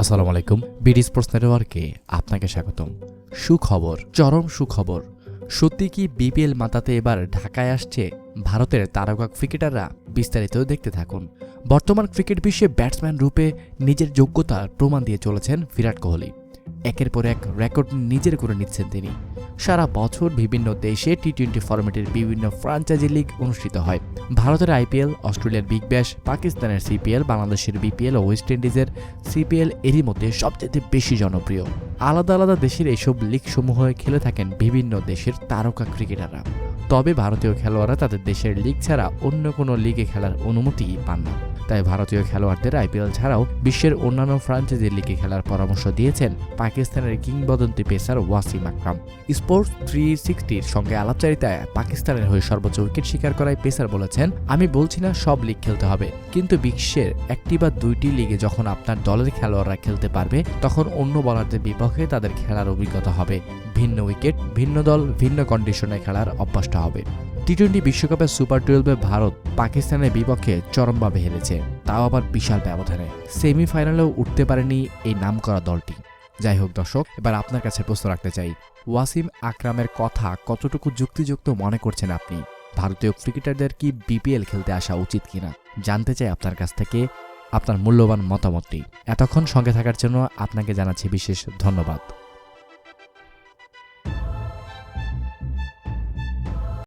আসসালামু আলাইকুম। BD sports নেটওয়ার্কে আপনাকে স্বাগতম। সুখবর, চরম সুখবর। সত্যি কি বিপিএল মাতাতে এবার ঢাকায় আসছে ভারতের তারকা ক্রিকেটাররা? বিস্তারিত দেখতে থাকুন। বর্তমান ক্রিকেট বিশ্বে ব্যাটসম্যান রূপে নিজের যোগ্যতার প্রমাণ দিয়ে চলেছেন বিরাট কোহলি। একের পর এক রেকর্ড নিজের করে নিচ্ছেন তিনি। সারা বছর বিভিন্ন দেশে টি টোয়েন্টি ফরম্যাটের বিভিন্ন ফ্রাঞ্চাইজি লিগ অনুষ্ঠিত হয়। ভারতের আইপিএল অস্ট্রেলিয়ার বিগ ব্যাশ পাকিস্তানের সিপিএল বাংলাদেশের বিপিএল ও ওয়েস্ট ইন্ডিজের সিপিএল এরই মধ্যে সবচেয়ে বেশি জনপ্রিয়। আলাদা আলাদা দেশের এইসব লিগসমূহে খেলে থাকেন বিভিন্ন দেশের তারকা ক্রিকেটাররা তবে ভারতীয় খেলোয়াড়রা তাদের দেশের লিগ ছাড়া অন্য কোনো লিগে খেলার অনুমতি পান না। তাই ভারতীয় খেলোয়াড়দের আইপিএল ছাড়াও বিশ্বের অন্যান্য ফ্রাঞ্চাইজি লিগে খেলার পরামর্শ দিয়েছেন পাকিস্তানের কিংবদন্তি pacer Wasim Akram. Sports three সিক্সটির সঙ্গে আলাপচারিতায় পাকিস্তানের হয়ে সর্বোচ্চ উইকেট শিকার করায় পেসার বলেছেন, আমি বলছি না সব লিগ খেলতে হবে, কিন্তু বিশ্বের একটি বা দুইটি লিগে যখন আপনার দলের খেলোয়াড়রা খেলতে পারবে, তখন অন্য বলারদের বিপক্ষে তাদের খেলার অভিজ্ঞতা হবে। ভিন্ন উইকেট, ভিন্ন দল, ভিন্ন কন্ডিশনে খেলার অভ্যাসটা হবে। টি টোয়েন্টি বিশ্বকাপের সুপার টুয়েলভে ভারত পাকিস্তানের বিপক্ষে চরমভাবে হেরেছে, তাও আবার বিশাল ব্যবধানে। সেমিফাইনালেও উঠতে পারেনি এই নামকরা দলটি। যাই হোক দর্শক, এবার আপনার কাছে প্রশ্ন রাখতে চাই। ওয়াসিম আকরামের কথা কতটুকু যুক্তিযুক্ত মনে করছেন আপনি? ভারতীয় ক্রিকেটারদের কি বিপিএল খেলতে আসা উচিত কিনা? জানতে চাই আপনার কাছ থেকে আপনার মূল্যবান মতামতটি। এতক্ষণ সঙ্গে থাকার জন্য আপনাকে জানাচ্ছি বিশেষ ধন্যবাদ।